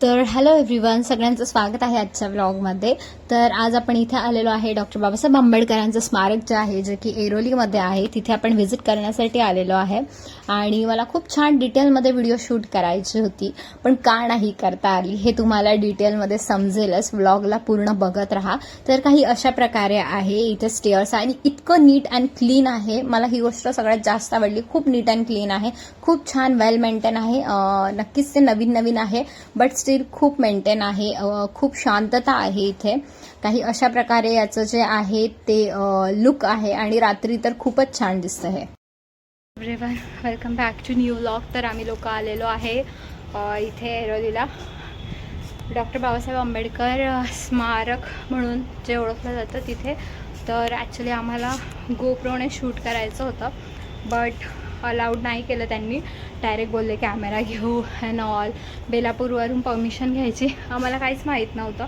तर hello everyone सगळ्यांचं स्वागत आहे आजच्या व्लॉगमध्ये तर आज आपण इथे आलेलो आहे डॉक्टर बाबासाहेब आंबेडकरांचं स्मारक जे आहे जे की एरोलीमध्ये आहे तिथे आपण व्हिजिट करण्यासाठी आलेलो आहे. आणि मला खूप छान डिटेलमध्ये व्हिडिओ शूट करायची होती पण का नाही करता आली हे तुम्हाला डिटेलमध्ये समजेलच. व्लॉगला पूर्ण बघत राहा. तर काही अशा प्रकारे आहे इथे स्टेअर्स आणि इतकं नीट अँड क्लीन आहे. मला ही गोष्ट सगळ्यात जास्त आवडली. खूप नीट अँड क्लीन आहे. खूप छान वेल मेंटेन आहे. नक्कीच ते नवीन नवीन आहे. बट स्टील खूप मेंटेन आहे खूप शांतता आहे इथे. काही अशा प्रकारे याचं जे आहे ते लुक आहे आणि रात्री तर खूपच छान दिसतं हे. Everyone welcome back to new lock तर आम्ही लोक आलेलो आहे इथे एरोलीला डॉक्टर बाबासाहेब आंबेडकर स्मारक म्हणून जे ओळखलं जातं तिथे. तर ॲक्च्युली आम्हाला गोप्रोने शूट करायचं होतं. बट अलाउड नाही केलं त्यांनी. डायरेक्ट बोलले कॅमेरा घेऊ अँड ऑल बेलापूरवरून परमिशन घ्यायची. आम्हाला काहीच माहीत नव्हतं.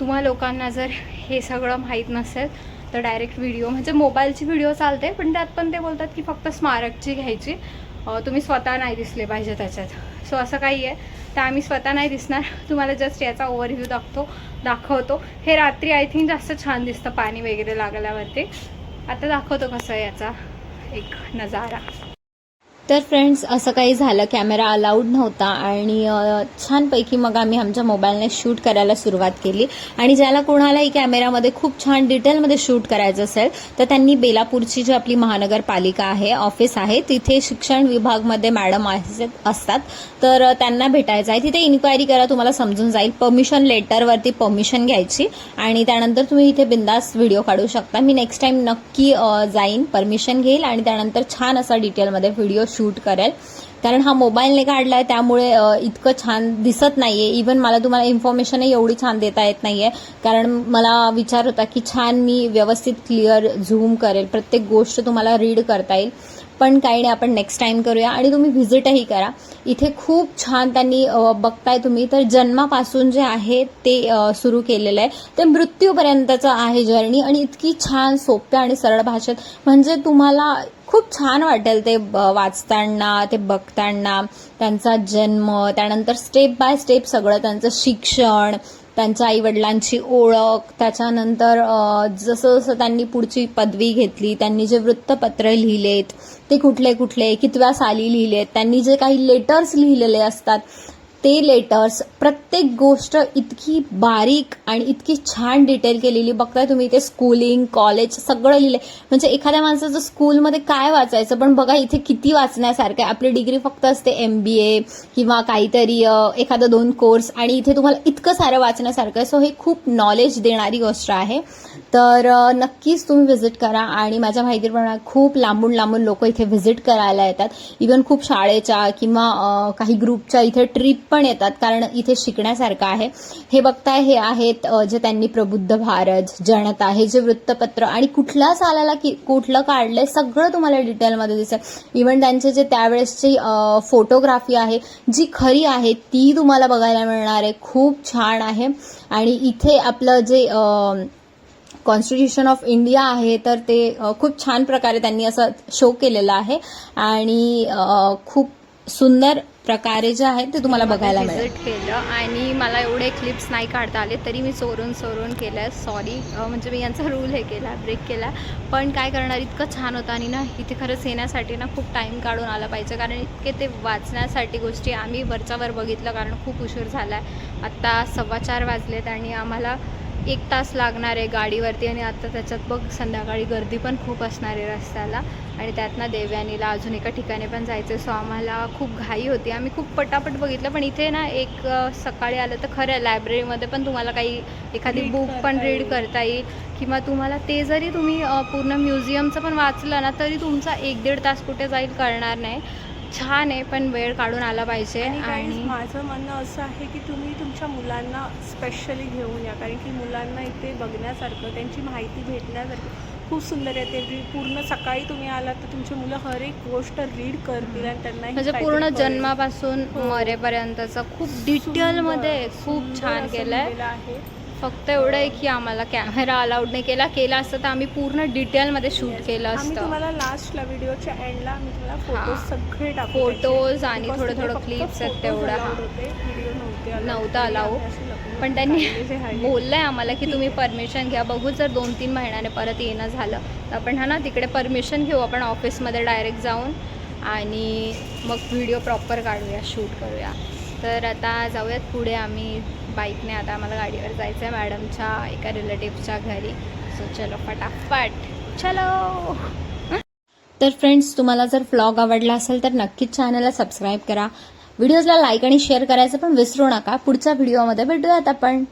तुम्हा लोकांना जर हे सगळं माहीत नसेल तर डायरेक्ट व्हिडिओ म्हणजे मोबाईलची व्हिडिओ चालते पण त्यात पण ते बोलतात की फक्त स्मारकची घ्यायची. तुम्ही स्वतः नाही दिसले पाहिजे त्याच्यात. सो असं काही आहे. तर आम्ही स्वतः नाही दिसणार. तुम्हाला जस्ट याचा ओव्हरव्ह्यू दाखतो दाखवतो. हे रात्री आय थिंक जास्त छान दिसतं पाणी वगैरे लागल्यावरती. आता दाखवतो कसं आहे याचा. एक नजारा. तर फ्रेंड्स असं काही झालं कॅमेरा अलाउड नव्हता आणि छानपैकी मग आम्ही आमच्या मोबाईलने शूट करायला सुरुवात केली. आणि ज्याला कोणालाही कॅमेरामध्ये खूप छान डिटेलमध्ये शूट करायचं असेल तर त्यांनी बेलापूरची जी आपली महानगरपालिका आहे ऑफिस आहे तिथे शिक्षण विभागमध्ये मॅडम असतात. तर त्यांना भेटायचं आहे. तिथे इन्क्वायरी करा तुम्हाला समजून जाईल. परमिशन लेटरवरती परमिशन घ्यायची आणि त्यानंतर तुम्ही इथे बिंदास व्हिडिओ काढू शकता. मी नेक्स्ट टाइम नक्की जाईन. परमिशन घेईल आणि त्यानंतर छान असा डिटेलमध्ये व्हिडिओ शूट करेल. कारण हा मोबाईलने काढलाय त्यामुळे इतकं छान दिसत नाहीये. इवन मला तुम्हाला इन्फॉर्मेशनही एवढी छान देता येत नाहीये. कारण मला विचार होता की छान मी व्यवस्थित क्लिअर झूम करेल. प्रत्येक गोष्ट तुम्हाला रीड करता येईल. पण काही नाही आपण नेक्स्ट टाइम करूया. आणि तुम्ही व्हिजिटही करा. इथे खूप छान त्यांनी बघताय तुम्ही. तर जन्मापासून जे आहे ते सुरू केलेलं आहे. ते मृत्यूपर्यंतचं आहे जर्नी आणि इतकी छान सोप्या आणि सरळ भाषेत. म्हणजे तुम्हाला खूप छान वाटेल ते ब- वाचताना ते बघताना. त्यांचा जन्म त्यानंतर स्टेप बाय स्टेप सगळं त्यांचं शिक्षण त्यांच्या आईवडिलांची ओळख त्याच्यानंतर जसं जसं त्यांनी पुढची पदवी घेतली त्यांनी जे वृत्तपत्र लिहिलेत ते कुठले कुठले कितव्या साली लिहिलेत त्यांनी जे काही लेटर्स लिहिलेले असतात ते लेटर्स प्रत्येक गोष्ट इतकी बारीक आणि इतकी छान डिटेल केलेली. बघताय तुम्ही इथे स्कूलिंग कॉलेज सगळं लिहिलंय. म्हणजे एखाद्या माणसाचं स्कूलमध्ये काय वाचायचं? पण बघा इथे किती वाचण्यासारखं आहे. आपली डिग्री फक्त असते एम बी ए किंवा काहीतरी एखादा एखादं दोन कोर्स आणि इथे तुम्हाला इतकं सारं वाचण्यासारखं आहे. सो हे खूप नॉलेज देणारी गोष्ट आहे. तर नक्कीच तुम्ही व्हिजिट करा आणि माझ्या माहितीप्रमाणे खूप लांबून लांबून लोक इथे व्हिजिट करायला येतात. इवन खूप शाळेच्या किंवा काही ग्रुपच्या इथे ट्रिप पण येतात कारण इथे शिकण्यासारखं आहे. हे बघताय हे आहेत जे त्यांनी प्रबुद्ध भारत जनता हे जे वृत्तपत्र आणि कुठल्या सालाला की कुठलं काढलंय सगळं तुम्हाला डिटेलमध्ये दिसेल. इवन त्यांचे जे त्यावेळेसची फोटोग्राफी आहे जी खरी आहे ती तुम्हाला बघायला मिळणार आहे. खूप छान आहे. आणि इथे आपलं जे कॉन्स्टिट्यूशन ऑफ इंडिया आहे तर ते खूप छान प्रकारे त्यांनी असं शो केलेलं आहे. आणि खूप सुंदर प्रकारे जे आहे ते तुम्हाला बघायला मिळेल. केलं आणि मला एवढे क्लिप्स नाही काढता आले तरी मी चोरून चोरून केलं सॉरी म्हणजे मी यांचा रूल हे केला ब्रेक केला. पण काय करणार इतकं छान होतं आणि ना इथे खरंच येण्यासाठी ना खूप टाईम काढून आला पाहिजे. कारण इतके ते वाचण्यासाठी गोष्टी आम्ही वरच्यावर बघितलं कारण खूप उशीर झाला आहे आत्ता सव्वा चार वाजलेत आणि आम्हाला एक तास लागणार आहे गाडीवरती आणि आता त्याच्यात बघ संध्याकाळी गर्दी पण खूप असणार आहे रस्त्याला. आणि त्यातनं देवयानीला अजून एका ठिकाणी पण जायचं सो आम्हाला खूप घाई होती. आम्ही खूप पटापट बघितलं पण इथे ना एक सकाळी आलं तर खरं लायब्ररीमध्ये पण तुम्हाला काही एखादी बुक पण रीड करता येईल. किंवा तुम्हाला ते जरी तुम्ही पूर्ण म्युझियमचं पण वाचलं ना तरी तुमचा एक दीड तास कुठे जाईल कळणार नाही. छान आहे पण वेळ काढून आला पाहिजे आणि माझं म्हणणं असं आहे की तुम्ही तुमच्या मुलांना स्पेशली घेऊन या कारण की मुलांना इथे बघण्यासारखं त्यांची माहिती भेटण्यासारखं खूप सुंदर आहे. ते पूर्ण सकाळी तुम्ही आलात तर तुमची मुलं हर एक गोष्ट रीड करतील आणि त्यांना म्हणजे पूर्ण जन्मापासून मरेपर्यंतचं खूप डिटेलमध्ये खूप छान केलंय. आहे. फक्त एवढं आहे की आम्हाला कॅमेरा अलाउड नाही केला. केला असतं तर आम्ही पूर्ण डिटेलमध्ये शूट केलं असतं. तुम्हाला लास्टला व्हिडिओच्या एंडला आम्ही तुम्हाला फोटोज. सगळे त्याचे. आणि थोडं- थोडं clips आहेत तेवढं, नव्हते लपून पण त्यांनी काढलेले आहे. आम्हाला की तुम्ही परमिशन घ्या. बघू जर दोन तीन महिन्याने परत येणं झालं तर आपण हा ना तिकडे परमिशन घेऊ. आपण ऑफिसमध्ये डायरेक्ट जाऊन आणि मग व्हिडिओ प्रॉपर काढूया शूट करूया. तर आता जाऊयात पुढे आम्ही बाईकने. आता आम्हाला गाडीवर जायचं आहे मॅडमच्या एका रिलेटिव्हच्या घरी. सो चलो फटाफट. चलो. तर फ्रेंड्स तुम्हाला जर व्लॉग आवडला असेल तर नक्कीच चॅनलला सबस्क्राईब करा. व्हिडिओजला लाईक आणि शेअर करायचं पण विसरू नका. पुढच्या व्हिडिओमध्ये भेटूयात आपण.